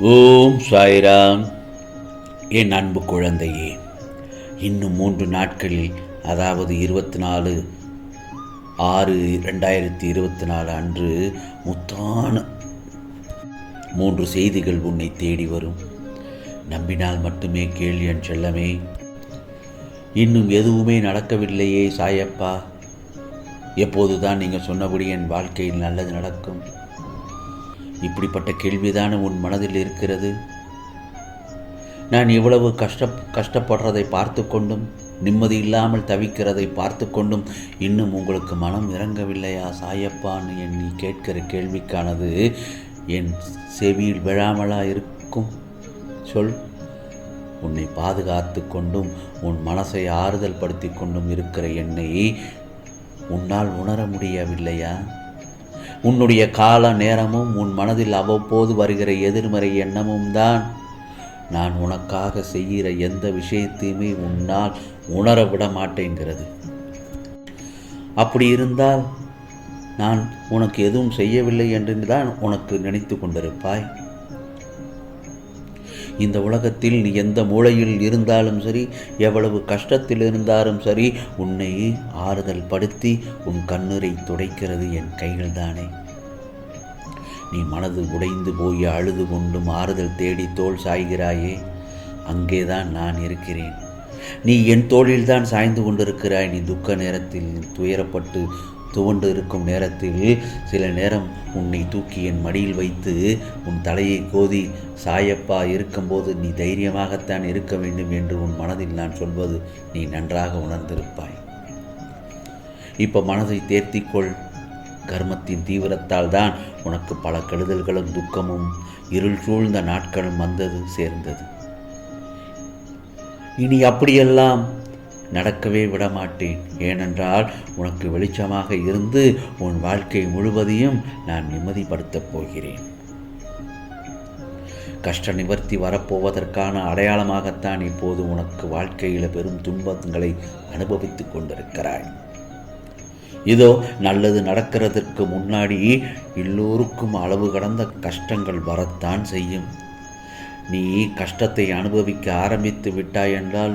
ஓம் சாய்ராம். என் அன்பு குழந்தையே இன்னும் மூன்று நாட்களில் அதாவது இருபத்தி நாலு ஆறு ரெண்டாயிரத்தி இருபத்தி நாலு அன்று முத்தான மூன்று செய்திகள் உன்னை தேடி வரும். நம்பினால் மட்டுமே கேள்வி என் செல்லமே. இன்னும் எதுவுமே நடக்கவில்லையே சாயப்பா. எப்போதுதான் நீங்கள் சொன்னபடி என் வாழ்க்கையில் நல்லது நடக்கும். இப்படிப்பட்ட கேள்விதானே உன் மனதில் இருக்கிறது? நான் இவ்வளவு கஷ்ட கஷ்டப்படுறதை பார்த்து கொண்டும் நிம்மதி இல்லாமல் தவிக்கிறதை பார்த்து கொண்டும் இன்னும் உங்களுக்கு மனம் இறங்கவில்லையா சாயப்பான்னு எண்ணி கேட்கிற கேள்விக்கானது என் செவியில் விழாமலா இருக்கும்? சொல். உன்னை பாதுகாத்து கொண்டும் உன் மனசை ஆறுதல் படுத்தி கொண்டும் இருக்கிற என்னை உன்னால் உணர முடியவில்லையா? உன்னுடைய கால நேரமும் உன் மனதில் அவ்வப்போது வருகிற எதிர்மறை எண்ணமும் தான். நான் உனக்காக செய்கிற எந்த விஷயத்தையுமே உன்னால் உணர விட மாட்டேங்கிறது. அப்படி இருந்தால் நான் உனக்கு எதுவும் செய்யவில்லை என்று தான் உனக்கு நினைத்து கொண்டிருப்பாய். இந்த உலகத்தில் நீ எந்த மூலையில் இருந்தாலும் சரி எவ்வளவு கஷ்டத்தில் இருந்தாலும் சரி உன்னை ஆறுதல் படுத்தி உன் கண்ணீரை துடைக்கிறது என் கைகள்தானே. நீ மனது உடைந்து போய் அழுது கொண்டும் ஆறுதல் தேடி தோல் சாய்கிறாயே அங்கேதான் நான் இருக்கிறேன். நீ என் தோளில்தான் சாய்ந்து கொண்டிருக்கிறாய் நீ துக்க நேரத்தில் துயரப்பட்டு துவண்டு இருக்கும் நேரத்தில் சில நேரம் உன்னை தூக்கி என் மடியில் வைத்து உன் தலையை கோதி சாயப்பா இருக்கும்போது நீ தைரியமாகத்தான் இருக்க வேண்டும் என்று உன் மனதில் நான் சொல்வது நீ நன்றாக உணர்ந்திருப்பாய். இப்போ மனதை தேர்த்திக்கொள். கர்மத்தின் தீவிரத்தால் தான் உனக்கு பல கெடுதல்களும் துக்கமும் இருள் சூழ்ந்த நாட்களும் வந்தது சேர்ந்தது. இனி அப்படியெல்லாம் நடக்கவே விடமாட்டேன். ஏனென்றால் உனக்கு வெளிச்சமாக இருந்து உன் வாழ்க்கை முழுவதையும் நான் நிம்மதிப்படுத்தப் போகிறேன். கஷ்ட நிவர்த்தி வரப்போவதற்கான அடையாளமாகத்தான் இப்போது உனக்கு வாழ்க்கையில் பெரும் துன்பங்களை அனுபவித்துக் கொண்டிருக்கிறாய். இதோ நல்லது நடக்கிறதுக்கு முன்னாடி எல்லோருக்கும் அளவு கடந்த கஷ்டங்கள் வரத்தான் செய்யும். நீ கஷ்டத்தை அனுபவிக்க ஆரம்பித்து விட்டாய் என்றால்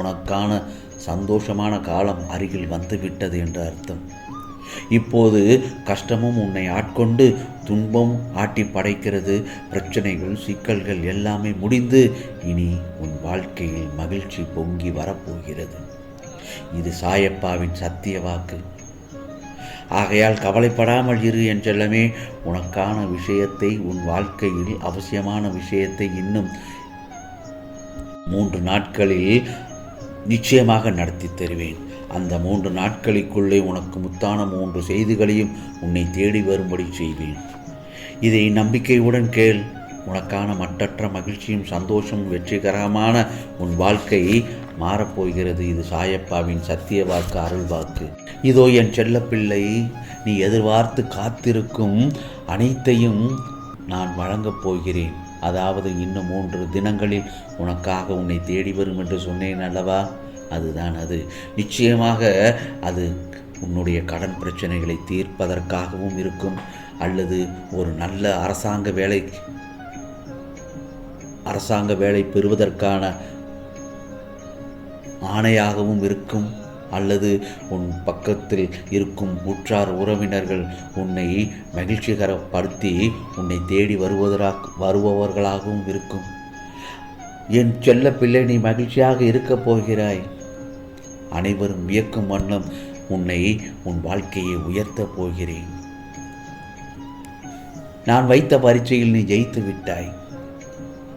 உனக்கான சந்தோஷமான காலம் அருகில் வந்துவிட்டது என்று அர்த்தம். இப்போது கஷ்டமும் உன்னை ஆட்கொண்டு துன்பம் ஆட்டி படைக்கிறது. பிரச்சனைகள் சிக்கல்கள் எல்லாமே முடிந்து இனி உன் வாழ்க்கையில் மகிழ்ச்சி பொங்கி வரப்போகிறது. இது சாயப்பாவின் சத்திய வாக்கு. ஆகையால் கவலைப்படாமல் இரு என்றெல்லாமே உனக்கான விஷயத்தை உன் வாழ்க்கையில் அவசியமான விஷயத்தை இன்னும் மூன்று நாட்களில் நிச்சயமாக நடத்தி தருவேன். அந்த மூன்று நாட்களுக்குள்ளே உனக்கு முத்தான மூன்று செய்திகளையும் உன்னை தேடி வரும்படி செய்வேன். இதை நம்பிக்கையுடன் கேள். உனக்கான மட்டற்ற மகிழ்ச்சியும் சந்தோஷமும் வெற்றிகரமான உன் வாழ்க்கை மாறப்போகிறது. இது சாயப்பாவின் சத்திய வாக்கு அருள் வாக்கு. இதோ என் செல்லப்பிள்ளை நீ எதிர்பார்த்து காத்திருக்கும் அனைத்தையும் நான் வழங்கப் போகிறேன். அதாவது இன்னும் மூன்று தினங்களில் உனக்காக உன்னை தேடி வரும் என்று சொன்னேன் அல்லவா? அதுதான் அது. நிச்சயமாக அது உன்னுடைய கடன் பிரச்சனைகளை தீர்ப்பதற்காகவும் இருக்கும். அல்லது ஒரு நல்ல அரசாங்க வேலை அரசாங்க வேலை பெறுவதற்கான ஆணையாகவும் இருக்கும். அல்லது உன் பக்கத்தில் இருக்கும் உற்றார் உறவினர்கள் உன்னை மகிழ்ச்சிகரப்படுத்தி உன்னை தேடி வருவதற்காக வருபவர்களாகவும் இருக்கும். என் செல்ல பிள்ளை நீ மகிழ்ச்சியாக இருக்கப் போகிறாய். அனைவரும் வியக்கும் வண்ணம் உன்னை உன் வாழ்க்கையை உயர்த்தப் போகிறேன். நான் வைத்த பரீட்சையில் நீ ஜெயித்து விட்டாய்.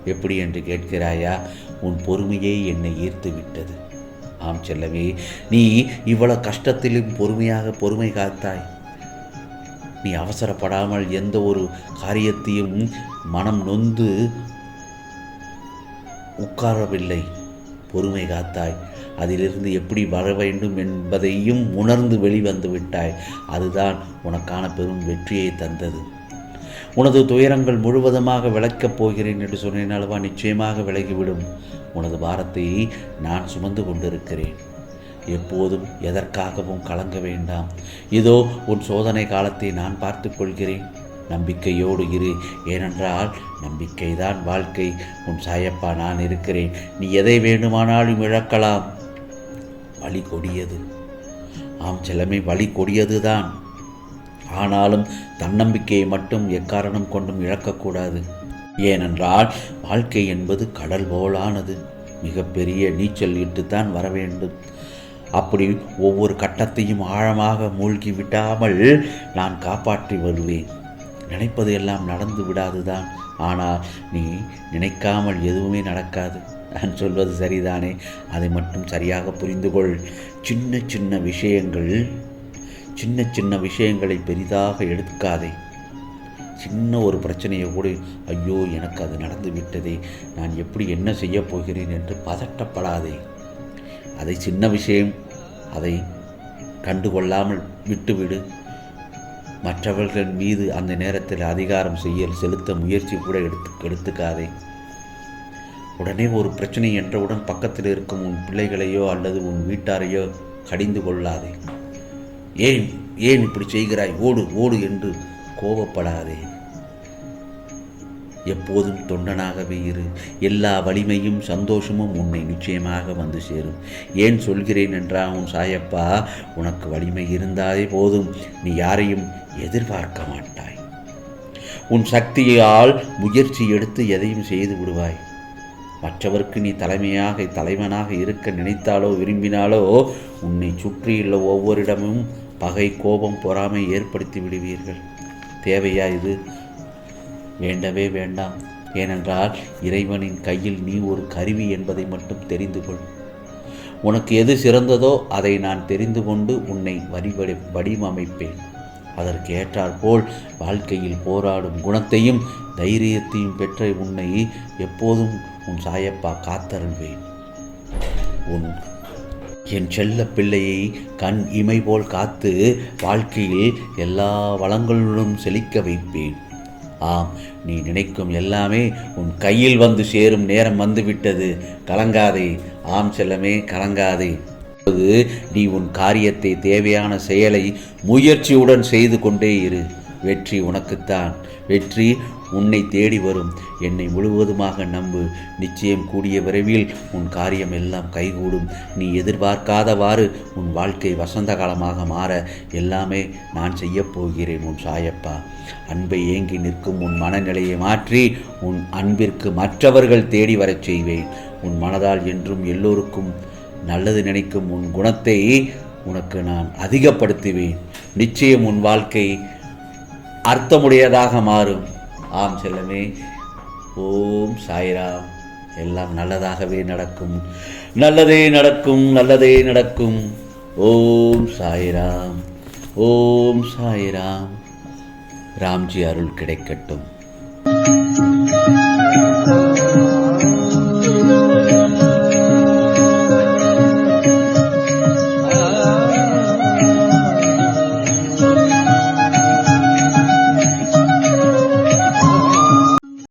எப்படி என்று கேட்கிறாயா? உன் பொறுமையே என்னை ஈர்த்து விட்டது. ஆம் செல்லவே நீ இவ்வளவு கஷ்டத்திலும் பொறுமையாக பொறுமை காத்தாய். நீ அவசரப்படாமல் எந்த ஒரு காரியத்தையும் மனம் நொந்து உட்காரவில்லை. பொறுமை காத்தாய். அதிலிருந்து எப்படி வர வேண்டும் என்பதையும் உணர்ந்து வெளிவந்து விட்டாய். அதுதான் உனக்கான பெரும் வெற்றியை தந்தது. உனது துயரங்கள் முழுவதுமாக விளக்கப் போகிறேன் என்று சொன்னேன் அல்லவா? நிச்சயமாக விலகிவிடும். உனது பாரத்தை நான் சுமந்து கொண்டிருக்கிறேன். எப்போதும் எதற்காகவும் கலங்க வேண்டாம். இதோ உன் சோதனை காலத்தை நான் பார்த்துக் கொள்கிறேன். நம்பிக்கையோடு இரு. ஏனென்றால் நம்பிக்கைதான் வாழ்க்கை. உன் சாயப்பா நான் இருக்கிறேன். நீ எதை வேண்டுமானாலும் இழக்கலாம். வழி கொடியது. ஆம் செல்லமே வழி கொடியதுதான். ஆனாலும் தன்னம்பிக்கையை மட்டும் எக்காரணம் கொண்டும் இழக்கக்கூடாது. ஏனென்றால் வாழ்க்கை என்பது கடல் போலானது. மிகப்பெரிய நீச்சல் இட்டுத்தான் வர வேண்டும். அப்படி ஒவ்வொரு கட்டத்தையும் ஆழமாக மூழ்கி விடாமல் நான் காப்பாற்றி வருவேன். நினைப்பது எல்லாம் நடந்து விடாதுதான். ஆனால் நீ நினைக்காமல் எதுவுமே நடக்காது. நான் சொல்வது சரிதானே? அதை மட்டும் சரியாக புரிந்து கொள் சின்ன சின்ன விஷயங்கள் சின்ன சின்ன விஷயங்களை பெரிதாக எடுக்காதே. சின்ன ஒரு பிரச்சனையை கூட ஐயோ எனக்கு அது நடந்து விட்டதே நான் எப்படி என்ன செய்ய போகிறேன் என்று பதட்டப்படாதே. அதை சின்ன விஷயம் அதை கண்டுகொள்ளாமல் விட்டுவிடு. மற்றவர்கள் மீது அந்த நேரத்தில் அதிகாரம் செய்ய செலுத்த முயற்சி கூட எடுத்து எடுத்துக்காதே. உடனே ஒரு பிரச்சனை என்றவுடன் பக்கத்தில் இருக்கும் உன் பிள்ளைகளையோ அல்லது உன் வீட்டாரையோ கடிந்து கொள்ளாதே. ஏன் ஏன் இப்படி செய்கிறாய்? ஓடு ஓடு என்று கோபப்படாதே. எப்போதும் தொண்டனாகவே இரு. எல்லா வலிமையும் சந்தோஷமும் உன்னை நிச்சயமாக வந்து சேரும். ஏன் சொல்கிறேன் என்றால் உன் சாயப்பா? உனக்கு வலிமை இருந்தாலே போதும். நீ யாரையும் எதிர்பார்க்க மாட்டாய். உன் சக்தியால் முயற்சி எடுத்து எதையும் செய்து விடுவாய். மற்றவருக்கு நீ தலைமையாக தலைவனாக இருக்க நினைத்தாலோ விரும்பினாலோ உன்னை சுற்றியுள்ள ஒவ்வொருடமும் பகை கோபம் பொறாமை ஏற்படுத்தி விடுவீர்கள். தேவையா இது? வேண்டவே வேண்டாம். ஏனென்றால் இறைவனின் கையில் நீ ஒரு கருவி என்பதை மட்டும் தெரிந்து கொள். உனக்கு எது சிறந்ததோ அதை நான் தெரிந்து கொண்டு உன்னை வடிவடி வடிவமைப்பேன். அதற்கு ஏற்றாற்போல் வாழ்க்கையில் போராடும் குணத்தையும் தைரியத்தையும் பெற்ற உன்னை எப்போதும் உன் சாயப்பா காத்தருள்வேன். உன் என் செல்ல பிள்ளையை கண் இமை போல் காத்து வாழ்க்கையில் எல்லா வளங்களுடனும் செழிக்க வைப்பேன். ஆம் நீ நினைக்கும் எல்லாமே உன் கையில் வந்து சேரும் நேரம் வந்துவிட்டது. கலங்காதே ஆம் செல்லமே கலங்காதே. நீ உன் காரியத்தை தேவையான செயலை முயற்சியுடன் செய்து கொண்டே இரு. வெற்றி உனக்குத்தான். வெற்றி உன்னை தேடி வரும். என்னை முழுவதுமாக நம்பு. நிச்சயம் கூடிய விரைவில் உன் காரியம் எல்லாம் கைகூடும். நீ எதிர்பார்க்காதவாறு உன் வாழ்க்கை வசந்த காலமாக மாற எல்லாமே நான் செய்யப் போகிறேன் உன் சாயப்பா. அன்பை ஏங்கி நிற்கும் உன் மனநிலையை மாற்றி உன் அன்பிற்கு மற்றவர்கள் தேடி வரச் செய்வேன். உன் மனதால் என்றும் எல்லோருக்கும் நல்லது நினைக்கும் உன் குணத்தை உனக்கு நான் அதிகப்படுத்துவேன். நிச்சயம் உன் வாழ்க்கை அர்த்தமுடையதாக மாறும். ஆம் செல்லமே. ஓம் சாய்ராம். எல்லாம் நல்லதாகவே நடக்கும். நல்லதே நடக்கும் நல்லதே நடக்கும். ஓம் சாய்ராம். ஓம் சாய்ராம். ராம்ஜி அருள் கிடைக்கட்டும்.